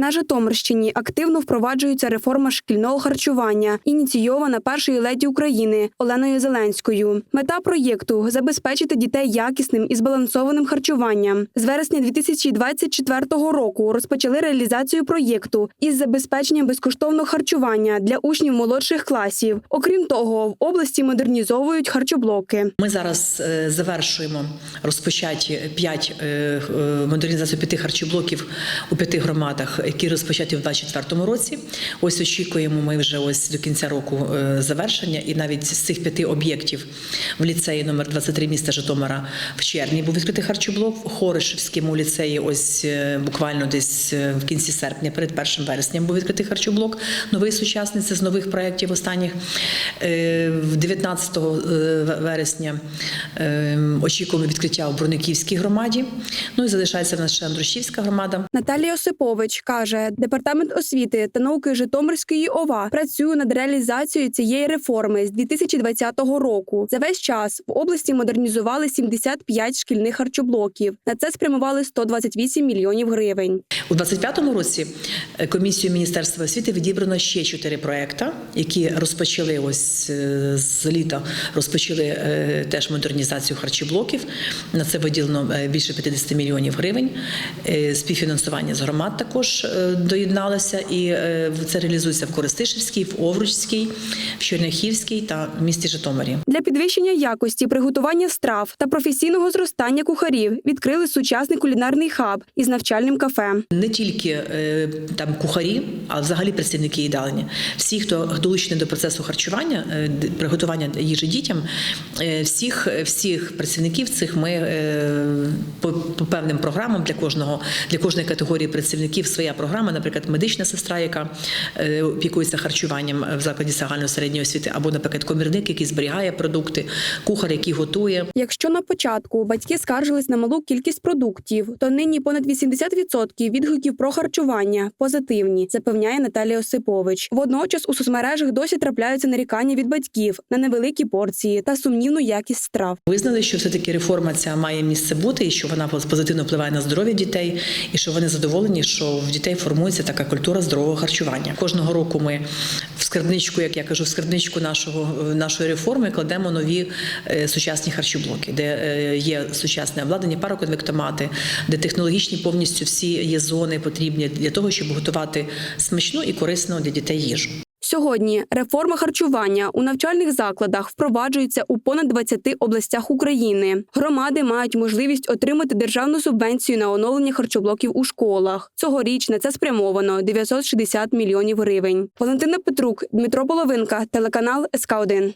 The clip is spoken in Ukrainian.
На Житомирщині активно впроваджується реформа шкільного харчування, ініційована першою леді України Оленою Зеленською. Мета проєкту забезпечити дітей якісним і збалансованим харчуванням. З вересня 2024 року розпочали реалізацію проєкту із забезпеченням безкоштовного харчування для учнів молодших класів. Окрім того, в області модернізовують харчоблоки. Ми зараз е, завершуємо розпочаті п'ять е, е, модернізацію п'яти харчоблоків у п'яти громадах, які розпочаті в 2024 році. Ось очікуємо ми вже ось до кінця року е, завершення, і навіть з цих п'яти об'єктів в ліцеї номер 23 міста Житомира в червні був відкритий харчоблок. В Хоришівському ліцеї, ось е, буквально десь е, в кінці серпня, перед 1 вересням був відкритий харчоблок. Новий сучасний це з нових проєктів останніх. Е, 19 е, вересня очікуємо відкриття у Брониківській громаді. Ну і залишається в нас ще Андрушівська громада. Наталія Осипович каже, департамент освіти та науки Житомирської ОВА працює над реалізацією цієї реформи з 2020 року. За весь час в області модернізували 75 шкільних харчоблоків. На це спрямували 128 мільйонів гривень. У 25-му році е, комісією Міністерства освіти відібрано ще чотири проекти, які розпочали ось е, з літа, розпочали е, теж модернізацію харчоблоків. На це виділено більше 50 мільйонів гривень. Співфінансування з громад також е, доєдналося, і е, це реалізується в Коростишівській, в Овручській, в Черняхівській та в місті Житомирі. Для підвищення якості приготування страв та професійного зростання кухарів відкрили сучасний кулінарний хаб із навчальним кафе. Не тільки е, там кухарі, а взагалі працівники їдальні. Всі, хто долучений до процесу харчування, е, приготування їжі дітям, е, всіх, всіх працівників цих ми по, по певним програмам для кожного для кожної категорії працівників своя програма, наприклад, медична сестра, яка опікується харчуванням в закладі загальної середньої освіти, або, наприклад, комірник, який зберігає продукти, кухар, який готує. Якщо на початку батьки скаржились на малу кількість продуктів, то нині понад 80% відгуків про харчування позитивні, запевняє Наталія Осипович. Водночас у соцмережах досі трапляються нарікання від батьків на невеликі порції та сумнівну якість страв. Визнали, що все таки реформа ця має місце бути, і що вона позитивно впливає на здоров'я дітей, і що вони задоволені, що в дітей формується така культура здорового харчування. Кожного року ми скарбничку, як я кажу, скарбничку нашого нашої реформи кладемо нові е, сучасні харчоблоки, де е, є сучасне обладнання, пароконвектомати, де технологічні повністю всі є зони потрібні для того, щоб готувати смачну і корисну для дітей їжу. Сьогодні реформа харчування у навчальних закладах впроваджується у понад 20 областях України. Громади мають можливість отримати державну субвенцію на оновлення харчоблоків у школах. Цьогоріч на це спрямовано 960 мільйонів гривень. Валентина Петрук, Дмитро Половинка, телеканал СК 1